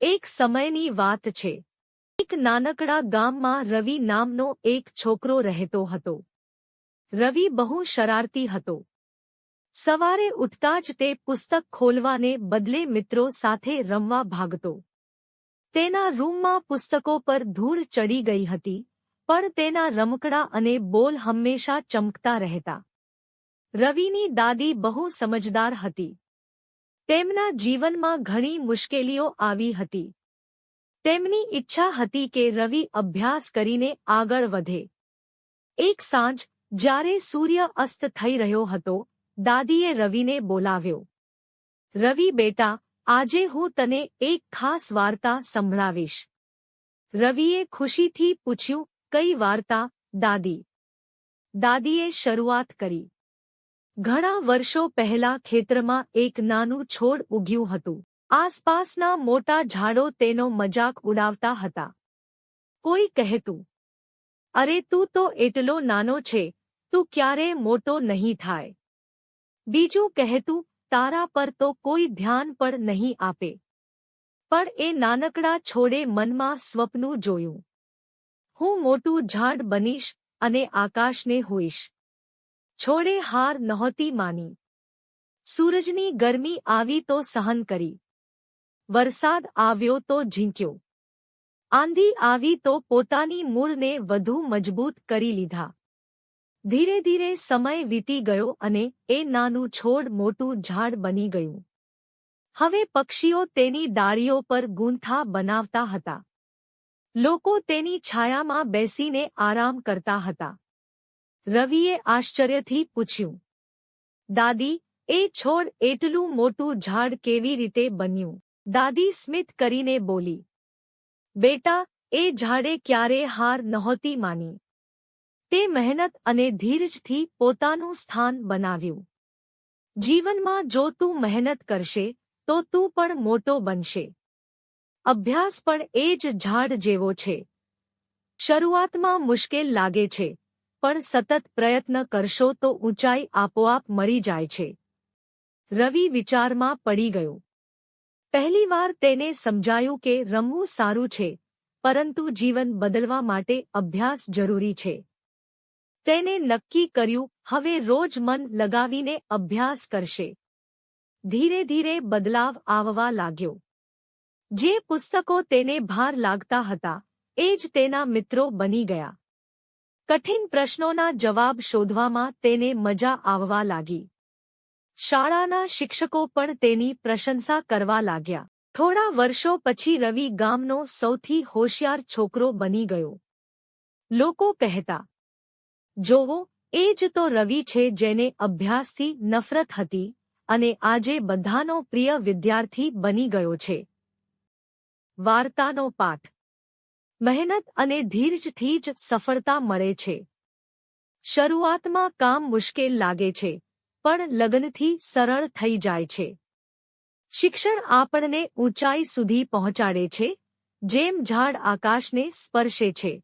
એક સમયની વાત છે. એક નાનકડા ગામમાં રવિ નામનો એક છોકરો રહેતો હતો. રવિ બહુ શરારતી હતો. સવારે ઉઠતા જ તે પુસ્તક ખોલવાને બદલે મિત્રો સાથે રમવા ભાગતો. તેના રૂમમાં પુસ્તકો પર ધૂળ ચડી ગઈ હતી, પણ તેના રમકડા અને બોલ હંમેશા ચમકતા રહેતા. રવિની દાદી બહુ સમજદાર હતી. તેમના જીવનમાં ઘણી મુશ્કેલીઓ આવી હતી. તેમની ઈચ્છા હતી કે રવિ અભ્યાસ કરીને આગળ વધે. એક સાંજ, જ્યારે સૂર્ય અસ્ત થઈ રહ્યો હતો, દાદીએ રવિને બોલાવ્યો. રવિ બેટા, આજે હું તને એક ખાસ વાર્તા સંભળાવીશ. રવિએ ખુશીથી પૂછ્યું, કઈ વાર્તા, દાદી? દાદીએ શરૂઆત કરી. ઘણા વર્ષો પહેલા ખેતરમાં એક નાનું છોડ ઉગ્યું હતું. આસપાસના મોટા ઝાડો તેનો મજાક ઉડાવતા હતા. કોઈ કહેતું, અરે તું તો એટલો નાનો છે, તું ક્યારે મોટો નહીં થાય. બીજું કહેતું, તારા પર તો કોઈ ધ્યાન પણ નહીં આપે પણ એ નાનકડા છોડે મનમાં સ્વપ્નું જોયું. હું મોટું ઝાડ બનીશ અને આકાશને હોઈશ. છોડે હાર નહોતી માની. સૂરજની ગરમી આવી તો સહન કરી. વરસાદ આવ્યો તો ઝીંક્યો. આંધી આવી તો પોતાની મૂળને વધુ મજબૂત કરી લીધા. ધીરે ધીરે સમય વીતી ગયો અને એ નાનું છોડ મોટું ઝાડ બની ગયું. હવે પક્ષીઓ તેની ડાળીઓ પર ગૂંથા બનાવતા હતા. લોકો તેની છાયામાં બેસીને આરામ કરતા હતા. રવિએ આશ્ચર્યથી પૂછ્યું, દાદી, એ છોડ એટલું મોટું ઝાડ કેવી રીતે બન્યું? દાદી સ્મિત કરીને બોલી, બેટા, એ ઝાડે ક્યારે હાર નહોતી માની. તે મહેનત અને ધીરજથી પોતાનું સ્થાન બનાવ્યું. જીવનમાં જો તું મહેનત કરશે, તો તું પણ મોટો બનશે. અભ્યાસ પણ એ જ ઝાડ જેવો છે. શરૂઆતમાં મુશ્કેલ લાગે છે પણ સતત પ્રયત્ન કરશો તો ઊંચાઈ આપોઆપ મળી જાય છે. રવિ વિચારમાં પડી ગયો. પહેલીવાર તેને સમજાયું કે રમવું સારું છે, પરંતુ જીવન બદલવા માટે અભ્યાસ જરૂરી છે. તેને નક્કી કર્યું, હવે રોજ મન લગાવીને અભ્યાસ કરશે. ધીરે ધીરે બદલાવ આવવા લાગ્યો. જે પુસ્તકો તેને ભાર લાગતા હતા, એ જ તેના મિત્રો બની ગયા. કઠિન પ્રશ્નોના જવાબ શોધવામાં તેને મજા આવવા લાગી. શાળાના શિક્ષકો પણ તેની પ્રશંસા કરવા લાગ્યા. થોડા વર્ષો પછી રવિ ગામનો સૌથી હોશિયાર છોકરો બની ગયો. લોકો કહેતા, જોવો, એ જ તો રવિ છે જેને અભ્યાસથી નફરત હતી અને આજે બધાનો પ્રિય વિદ્યાર્થી બની ગયો છે. વાર્તાનો પાઠ. મહેનત અને ધીરજથી જ સફળતા મળે છે. શરૂઆતમાં કામ મુશ્કેલ લાગે છે, પણ લગ્નથી સરળ થઈ જાય છે. શિક્ષણ આપણને ઊંચાઈ સુધી પહોંચાડે છે, જેમ ઝાડ આકાશને સ્પર્શે છે.